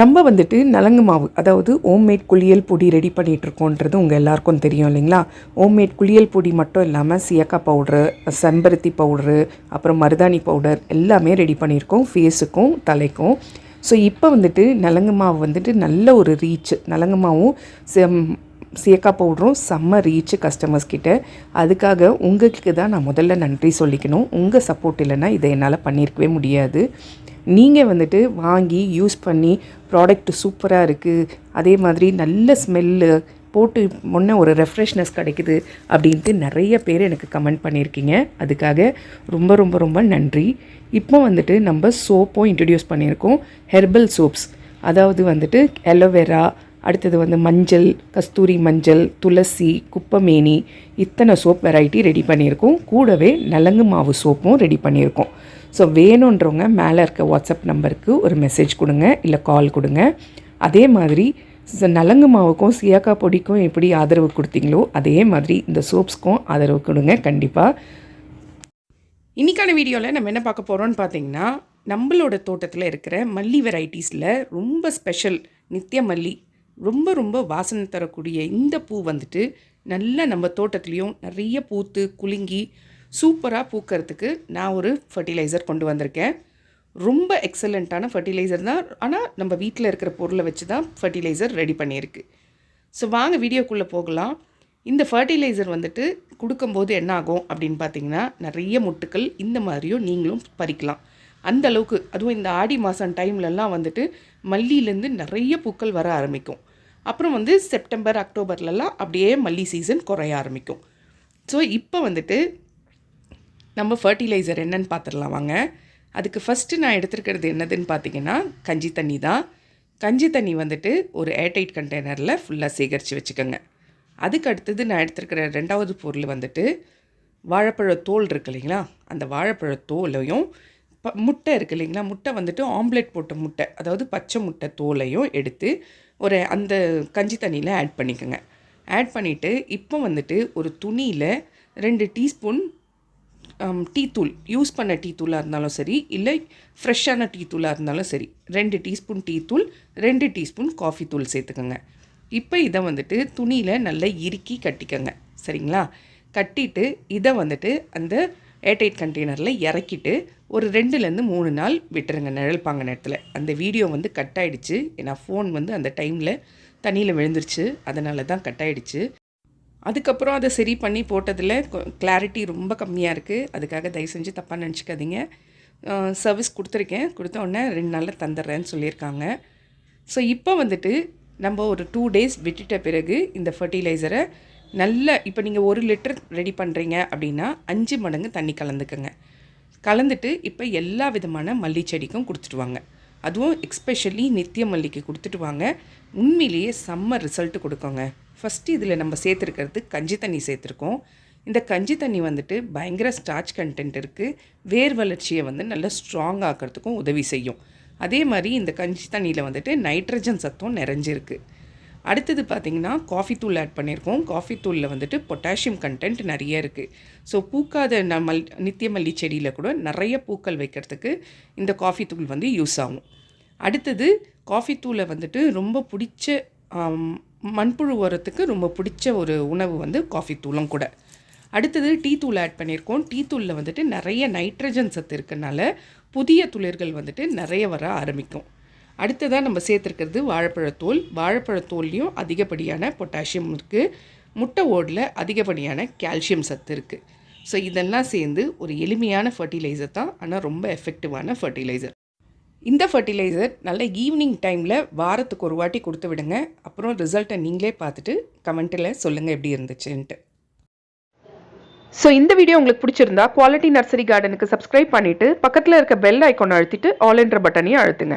நம்ம வந்துட்டு நலங்கு மாவு அதாவது ஹோம்மேட் குளியல் பொடி ரெடி பண்ணிகிட்ருக்கோன்றது உங்கள் எல்லாருக்கும் தெரியும் இல்லைங்களா? ஹோம்மேட் குளியல் பொடி மட்டும் இல்லாமல் சியக்காய் பவுட்ரு செம்பருத்தி பவுட்ரு அப்புறம் மருதாணி பவுடர் எல்லாமே ரெடி பண்ணியிருக்கோம். ஃபேஸுக்கும் தலைக்கும். ஸோ இப்போ வந்துட்டு நலங்கு மாவு வந்துட்டு நல்ல ஒரு ரீச் நலங்கு மாவும் செம் சியக்காய் பவுடரும் செம்ம ரீச் கஸ்டமர்ஸ் கிட்ட. அதுக்காக உங்களுக்கு தான் நான் முதல்ல நன்றி சொல்லிக்கணும். உங்கள் சப்போர்ட் இல்லைன்னா இதை என்னால் பண்ணியிருக்கவே முடியாது. நீங்கள் வந்துட்டு வாங்கி யூஸ் பண்ணி ப்ராடக்ட் சூப்பராக இருக்குது அதே மாதிரி நல்ல ஸ்மெல்லு போட்டு முன்ன ஒரு ரெஃப்ரெஷ்னஸ் கிடைக்குது அப்படின்ட்டு நிறைய பேர் எனக்கு கமெண்ட் பண்ணியிருக்கீங்க. அதுக்காக ரொம்ப ரொம்ப ரொம்ப நன்றி. இப்போ வந்துட்டு நம்ம சோப்பும் இன்ட்ரடியூஸ் பண்ணியிருக்கோம். ஹெர்பல் சோப்ஸ் அதாவது வந்துட்டு அலோவேரா அடுத்தது வந்து மஞ்சள் கஸ்தூரி மஞ்சள் துளசி குப்பமேனி இத்தனை சோப் வெரைட்டி ரெடி பண்ணியிருக்கோம். கூடவே நலங்கு மாவு சோப்பும் ரெடி பண்ணியிருக்கோம். ஸோ வேணுன்றவங்க மேலே இருக்க வாட்ஸ்அப் நம்பருக்கு ஒரு மெசேஜ் கொடுங்க இல்லை கால் கொடுங்க. அதே மாதிரி நலங்கு மாவுக்கும் சியாக்கா பொடிக்கும் எப்படி ஆதரவு கொடுத்தீங்களோ அதே மாதிரி இந்த சோப்ஸ்க்கும் ஆதரவு கொடுங்க கண்டிப்பாக இன்றைக்கான வீடியோவில் நம்ம என்ன பார்க்க போகிறோம்னு பார்த்தீங்கன்னா நம்மளோட தோட்டத்தில் இருக்கிற மல்லி வெரைட்டிஸில் ரொம்ப ஸ்பெஷல் நித்திய மல்லி ரொம்ப ரொம்ப வாசனை தரக்கூடிய இந்த பூ வந்துட்டு நல்லா நம்ம தோட்டத்துலேயும் நிறைய பூத்து குலுங்கி சூப்பராக பூக்கிறதுக்கு நான் ஒரு ஃபர்டிலைசர் கொண்டு வந்திருக்கேன். ரொம்ப எக்ஸலண்ட்டான ஃபர்டிலைசர் தான். ஆனால் நம்ம வீட்டில் இருக்கிற பொருளை வச்சு தான் ஃபர்டிலைசர் ரெடி பண்ணியிருக்கு. ஸோ வாங்க வீடியோக்குள்ளே போகலாம். இந்த ஃபர்டிலைசர் வந்துட்டு கொடுக்கும்போது என்ன ஆகும் அப்படின்னு பார்த்தீங்கன்னா நிறைய முட்டுக்கள் இந்த மாதிரியும் நீங்களும் பறிக்கலாம். அந்த அளவுக்கு அதுவும் இந்த ஆடி மாதம் டைம்லலாம் வந்துட்டு மல்லியிலேருந்து நிறைய பூக்கள் வர ஆரம்பிக்கும். அப்புறம் வந்து செப்டம்பர் அக்டோபர்லலாம் அப்படியே மல்லி சீசன் குறைய ஆரம்பிக்கும். ஸோ இப்போ வந்துட்டு நம்ம ஃபர்டிலைசர் என்னன்னு பார்த்துடலாம் வாங்க. அதுக்கு ஃபஸ்ட்டு நான் எடுத்துருக்கிறது என்னதுன்னு பார்த்தீங்கன்னா கஞ்சி தண்ணி தான். கஞ்சி தண்ணி வந்துட்டு ஒரு ஏர்டைட் கண்டெய்னரில் ஃபுல்லாக சேகரித்து வச்சுக்கோங்க. அதுக்கு அடுத்தது நான் எடுத்துருக்கிற ரெண்டாவது பொருள் வந்துட்டு வாழைப்பழ தோல் இருக்கு இல்லைங்களா? அந்த வாழைப்பழ தோலையும் ப முட்டை இருக்கு இல்லைங்களா? முட்டை வந்துட்டு ஆம்லெட் போட்ட முட்டை அதாவது பச்சை முட்டை தோலையும் எடுத்து ஒரு அந்த கஞ்சி தண்ணியில் ஆட் பண்ணிக்கோங்க. ஆட் பண்ணிவிட்டு இப்போ வந்துட்டு ஒரு துணியில் ரெண்டு டீஸ்பூன் Um, டீ தூள் யூஸ் பண்ண டீ தூளாக இருந்தாலும் சரி இல்லை ஃப்ரெஷ்ஷான டீ தூளாக இருந்தாலும் சரி ரெண்டு டீஸ்பூன் டீ தூள் ரெண்டு டீஸ்பூன் காஃபி தூள் சேர்த்துக்கோங்க. இப்போ இதை வந்துட்டு துணியில் நல்லா இறுக்கி கட்டிக்கோங்க. சரிங்களா? கட்டிட்டு இதை வந்துட்டு அந்த ஏர்டைட் கண்டெய்னரில் இறக்கிட்டு ஒரு ரெண்டுலேருந்து மூணு நாள் விட்டுருங்க நிழல்பாங்க நேரத்தில். அந்த வீடியோ வந்து கட் ஆகிடுச்சு ஏன்னா ஃபோன் வந்து அந்த டைமில் தண்ணியில் விழுந்துருச்சு. அதனால தான் கட் ஆகிடுச்சு அதுக்கப்புறம் அதை சரி பண்ணி போட்டதில் கிளாரிட்டி ரொம்ப கம்மியாக இருக்குது அதுக்காக தயவு செஞ்சு தப்பாக நினச்சிக்காதீங்க. சர்வீஸ் கொடுத்துருக்கேன். கொடுத்த உடனே ரெண்டு நாளில் தந்துடுறேன்னு சொல்லியிருக்காங்க. ஸோ இப்போ வந்துட்டு நம்ம ஒரு டூ டேஸ் விட்டுட்ட பிறகு இந்த ஃபர்டிலைசரை நல்ல இப்போ நீங்கள் ஒரு லிட்டர் ரெடி பண்ணுறீங்க அப்படின்னா அஞ்சு மடங்கு தண்ணி கலந்துக்கோங்க. கலந்துட்டு இப்போ எல்லா விதமான மல்லி செடிக்கும் கொடுத்துட்டு வாங்க அதுவும் எக்ஸ்பெஷலி நித்திய மல்லிக்கு கொடுத்துட்டு வாங்க. உண்மையிலேயே செம்ம ரிசல்ட் கொடுக்கோங்க. ஃபஸ்ட்டு இதில் நம்ம சேர்த்துருக்கிறது கஞ்சி தண்ணி சேர்த்துருக்கோம். இந்த கஞ்சி தண்ணி வந்துட்டு பயங்கர ஸ்டார்ச் கண்டென்ட் இருக்குது வேர் வளர்ச்சியை வந்து நல்லா ஸ்ட்ராங் ஆக்கிறதுக்கும் உதவி செய்யும். அதே மாதிரி இந்த கஞ்சி தண்ணியில் வந்துட்டு நைட்ரஜன் சத்தம் நிறைஞ்சிருக்கு. அடுத்தது பார்த்திங்கன்னா காஃபி தூள் ஆட் பண்ணியிருக்கோம் காஃபி தூளில் வந்துட்டு பொட்டாசியம் கண்டென்ட் நிறைய இருக்குது ஸோ பூக்காத ந- நித்தியமல்லி நித்திய மல்லி செடியில் கூட நிறைய பூக்கள் வைக்கிறதுக்கு இந்த காஃபி தூள் வந்து யூஸ் ஆகும். அடுத்தது காஃபி தூளை வந்துட்டு ரொம்ப பிடிச்ச மண்புழு உரத்துக்கு ரொம்ப பிடிச்ச ஒரு உணவு வந்து காஃபி தூளும் கூட. அடுத்தது டீ தூள் ஆட் பண்ணியிருக்கோம் டீ தூளில் வந்துட்டு நிறைய நைட்ரஜன் சத்து இருக்கனால புதிய துளிர்கள் வந்துட்டு நிறைய வர ஆரம்பிக்கும். அடுத்ததாக நம்ம சேர்த்துருக்கிறது வாழைப்பழத்தோல் வாழைப்பழத்தோல்லையும் அதிகப்படியான பொட்டாசியம் இருக்குது முட்டை ஓடில் அதிகப்படியான கால்சியம் சத்து இருக்குது ஸோ இதெல்லாம் சேர்ந்து ஒரு எளிமையான ஃபர்டிலைசர் தான். ஆனால் ரொம்ப எஃபெக்டிவான ஃபர்டிலைசர் இந்த ஃபர்டிலைசர் நல்ல ஈவினிங் டைமில் வாரத்துக்கு ஒரு வாட்டி கொடுத்து விடுங்க. அப்புறம் ரிசல்ட்டை நீங்களே பார்த்துட்டு கமெண்ட்டில் சொல்லுங்கள் எப்படி இருந்துச்சுன்ட்டு. ஸோ இந்த வீடியோ உங்களுக்கு பிடிச்சிருந்தா குவாலிட்டி நர்சரி கார்டனுக்கு சப்ஸ்கிரைப் பண்ணிவிட்டு பக்கத்தில் இருக்க பெல் ஐக்கான் அழுத்திட்டு ஆல் என்ற பட்டனையும் அழுத்துங்க.